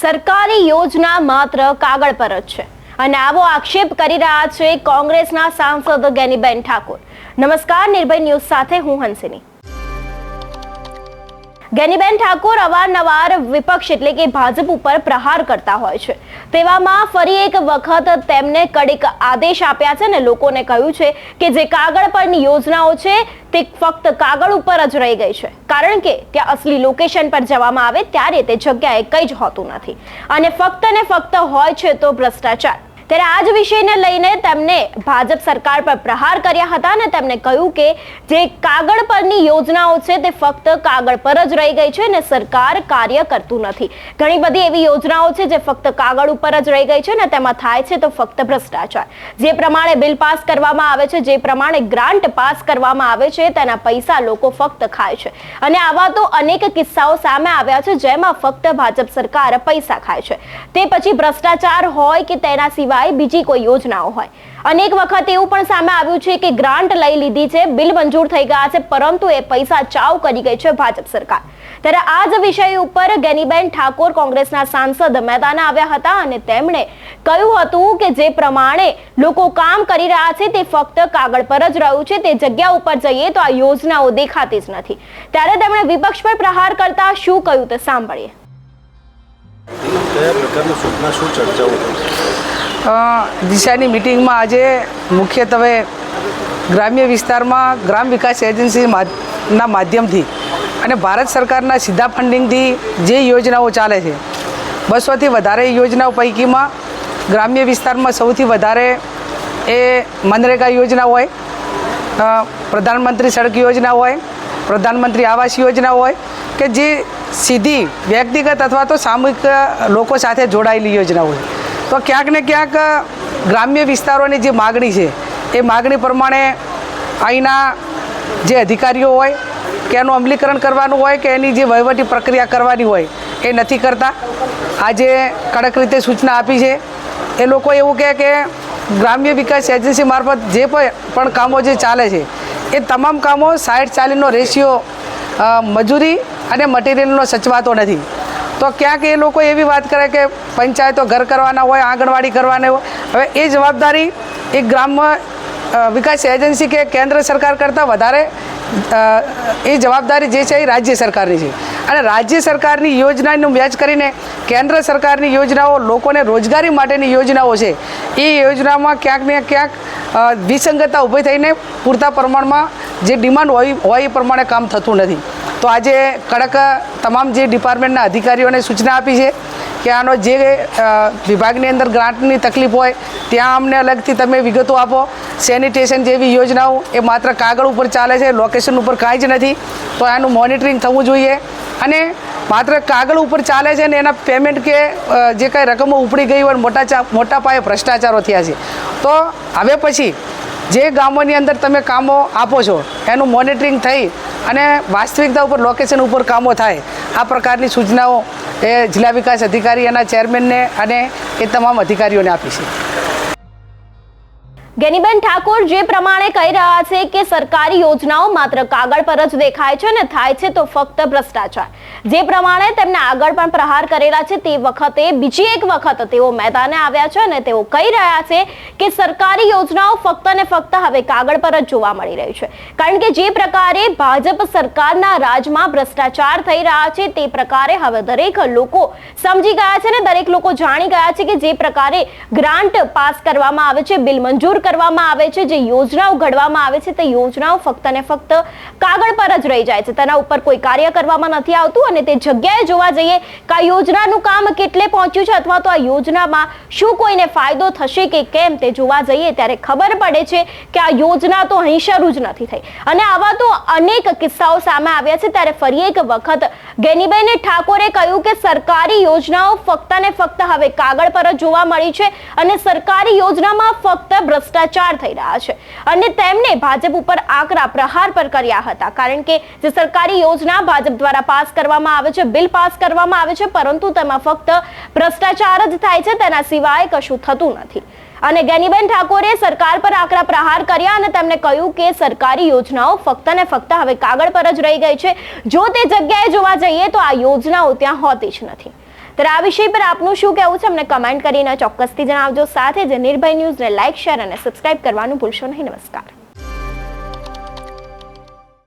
સરકારી યોજના માત્ર કાગળ પર જ છે. અને આવો આક્ષેપ કરી રહ્યા છે કોંગ્રેસના સાંસદ ગેનીબેન ઠાકોર. નમસ્કાર, નિર્ભય ન્યૂઝ સાથે હું હંસિની. ગેનીબેન ઠાકોર અવારનવાર વિપક્ષ એટલે કે ભાજપ ઉપર પ્રહાર કરતા હોય છે. તેવામાં ફરી એક વખત તેમને કડીક આદેશ આપ્યા છે ને લોકોને કહ્યું છે કે જે કાગળ પરની યોજનાઓ છે તે ફક્ત કાગળ ઉપર જ રહી ગઈ છે. કારણ કે ત્યાં અસલી લોકેશન પર જવામાં આવે ત્યારે તે જગ્યાએ કંઈ જ હોતું નથી. અને ફક્ત ને ફક્ત હોય છે તો ભ્રષ્ટાચાર. ત્યારે આ જ વિષયને લઈને તેમને ભાજપ સરકાર પર પ્રહાર કર્યા હતા અને તેમને કહ્યું કે જે કાગળ પરની યોજનાઓ છે તે ફક્ત કાગળ પર જ રહી ગઈ છે અને સરકાર કાર્ય કરતું નથી. ઘણી બધી એવી યોજનાઓ છે જે ફક્ત કાગળ ઉપર જ રહી ગઈ છે અને તેમાં થાય છે તો ફક્ત ભ્રષ્ટાચાર. જે પ્રમાણે બિલ પાસ કરવામાં આવે છે, જે પ્રમાણે ગ્રાન્ટ પાસ કરવામાં આવે છે, તેના પૈસા લોકો ફક્ત ખાય છે. અને આવા તો અનેક કિસ્સાઓ સામે આવ્યા છે જેમાં ફક્ત ભાજપ સરકાર પૈસા ખાય છે. તે પછી ભ્રષ્ટાચાર હોય કે તેના સિવાય બીજી કોઈ યોજનાઓ હોય. અનેક વખત એવું પણ સામે આવ્યું છે કે ગ્રાન્ટ લઈ લીધી છે, બિલ મંજૂર થઈ ગયા છે, પરંતુ એ પૈસા ચાવ કરી ગઈ છે ભાજપ સરકાર. ત્યારે આ જ વિષય ઉપર ગેનીબેન ઠાકોર કોંગ્રેસના સાંસદ મેદાને આવ્યા હતા અને તેમણે કહ્યું હતું કે જે પ્રમાણે લોકો કામ કરી રહ્યા છે તે ફક્ત કાગળ પર જ રહ્યું છે, તે જગ્યા ઉપર જઈએ તો આ યોજનાઓ દેખાતી જ નથી. ત્યારે તેમણે વિપક્ષ પર પ્રહાર કરતા શું કહ્યું તે સાંભળીએ. કયા પ્રકારની સૂચના, શું ચર્ચાઓ? દિશાની મિટિંગમાં આજે મુખ્યત્વે ગ્રામ્ય વિસ્તારમાં ગ્રામ વિકાસ એજન્સી મા- માધ્યમથી અને ભારત સરકારના સીધા ફંડિંગથી જે યોજનાઓ ચાલે છે, બસોથી વધારે યોજનાઓ પૈકીમાં ગ્રામ્ય વિસ્તારમાં સૌથી વધારે એ મનરેગા યોજના હોય પ્રધાનમંત્રી સડક યોજના હોય, પ્રધાનમંત્રી આવાસ યોજના હોય કે જે સીધી વ્યક્તિગત અથવા તો સામૂહિક લોકો સાથે જોડાયેલી યોજના હોય. તો ક્યાંક ને ક્યાંક ગ્રામ્ય વિસ્તારોની જે માગણી છે, એ માગણી પ્રમાણે અહીંના જે અધિકારીઓ હોય, કે એનું અમલીકરણ કરવાનું હોય, કે એની જે વહીવટી પ્રક્રિયા કરવાની હોય, એ નથી કરતા. આજે કડક રીતે સૂચના આપી છે. એ લોકો એવું કહે કે ગ્રામ્ય વિકાસ એજન્સી મારફત જે પણ કામો જે ચાલે છે, એ તમામ કામો સાઠ ચાલીસનો રેશિયો મજૂરી અને મટીરિયલનો સચવાતો નથી. તો ક્યાંક એ લોકો એવી વાત કરે કે પંચાયતો ઘર કરવાના હોય, આંગણવાડી કરવાની હોય. હવે એ જવાબદારી એ ગ્રામ વિકાસ એજન્સી કે કેન્દ્ર સરકાર કરતાં વધારે એ જવાબદારી જે છે એ રાજ્ય સરકારની છે. અને રાજ્ય સરકારની યોજનાનું મેચ કરીને કેન્દ્ર સરકારની યોજનાઓ લોકોને રોજગારી માટેની યોજનાઓ છે. એ યોજનામાં ક્યાંક ને ક્યાંક વિસંગતતા ઊભી થઈને પૂરતા પ્રમાણમાં જે ડિમાન્ડ હોય હોય એ પ્રમાણે કામ થતું નથી. તો આજે કડક, તમામ જે ડિપાર્ટમેન્ટના અધિકારીઓને સૂચના આપી છે કે આનો જે વિભાગની અંદર ગ્રાન્ટની તકલીફ હોય, ત્યાં અમને અલગથી તમે વિગતો આપો. સેનિટેશન જેવી યોજનાઓ એ માત્ર કાગળ ઉપર ચાલે છે, લોકેશન ઉપર કાંઈ જ નથી. તો આનું મોનિટરિંગ થવું જોઈએ. અને માત્ર કાગળ ઉપર ચાલે છે ને એના પેમેન્ટ કે જે કાંઈ રકમો ઉપડી ગઈ હોય મોટા મોટા પાયે ભ્રષ્ટાચારો થયા છે. તો હવે પછી જે ગામોની અંદર તમે કામો આપો છો, એનું મોનિટરિંગ થઈ અને વાસ્તવિકતા ઉપર લોકેશન ઉપર કામો થાય, આ પ્રકારની સૂચનાઓ એ જિલ્લા વિકાસ અધિકારી એના ચેરમેનને અને એ તમામ અધિકારીઓને આપી છે. ગેનીબેન ઠાકોર જે પ્રમાણે કહી રહ્યા છે કે સરકારી યોજનાઓ માત્ર કાગળ પર જ દેખાય છે ને થાય છે તો ફક્ત ભ્રષ્ટાચાર. જે પ્રમાણે તેમને આગળ પણ પ્રહાર કરેલા છે તે વખતે બીજી એક વખત તેઓ મેદાને આવ્યા છે અને તેઓ કહી રહ્યા છે કે સરકારી યોજનાઓ ફક્ત ને ફક્ત હવે કાગળ પર જ જોવા મળી રહી છે. કારણ કે જે પ્રકારે ભાજપ સરકારના રાજમાં ભ્રષ્ટાચાર થઈ રહ્યા છે તે પ્રકારે હવે દરેક લોકો સમજી ગયા છે ને દરેક લોકો જાણી ગયા છે કે જે પ્રકારે ગ્રાન્ટ પાસ કરવામાં આવે છે બિલ મંજૂર કરવામાં આવે છે, જે યોજનાઓ ઘડવામાં આવે છે, તે યોજનાઓ ફક્ત ને ફક્ત કાગળ પર જ રહી જાય છે. તેના ઉપર કોઈ કાર્ય કરવામાં નથી આવતું અને તે જગ્યાએ જોવા જઈએ કે આ યોજનાનું કામ કેટલે પહોંચ્યું છે અથવા તો આ યોજનામાં શું કોઈને ફાયદો થશે કે કેમ તે જોવા જઈએ ત્યારે ખબર પડે છે કે આ યોજના તો અહીં શરૂ જ નથી થઈ. અને આવા તો અનેક કિસ્સાઓ સામે આવ્યા છે. ત્યારે ફરી એક વખત ગેનીબેન ઠાકોરે કહ્યું કે સરકારી યોજનાઓ ફક્ત ને ફક્ત હવે કાગળ પર જ જોવા મળી છે અને સરકારી યોજનામાં ફક્ત ભ્રષ્ટાચાર થઈ રહ્યા છે. અને તેમણે ભાજપ ઉપર આકરા પ્રહાર પર કર્યા હતા. કારણ કે જે સરકારી યોજના ભાજપ દ્વારા પાસ કરવામાં આવે છે, બિલ પાસ કરવામાં આવે છે, પરંતુ તેમાં ફક્ત ભ્રષ્ટાચાર જ થાય છે, તેના સિવાય કશું થતું નથી. અને ગેનીબેન ઠાકોરે સરકાર પર આકરા પ્રહાર કર્યા અને તેમણે કહ્યું કે સરકારી યોજનાઓ ફક્ત ને ફક્ત હવે કાગળ પર જ રહી ગઈ છે. જો તે જગ્યાએ જોવા જઈએ તો આ યોજનાઓ ત્યાં હોતી જ નથી. ત્યારે આ વિષય પર આપનું શું કહેવું છે? અમને કમેન્ટ કરીને ચોક્કસથી જણાવજો. સાથે જ નિર્ભય ન્યૂઝને લાઇક શેર અને સબસ્ક્રાઇબ કરવાનું ભૂલશો નહીં. નમસ્કાર.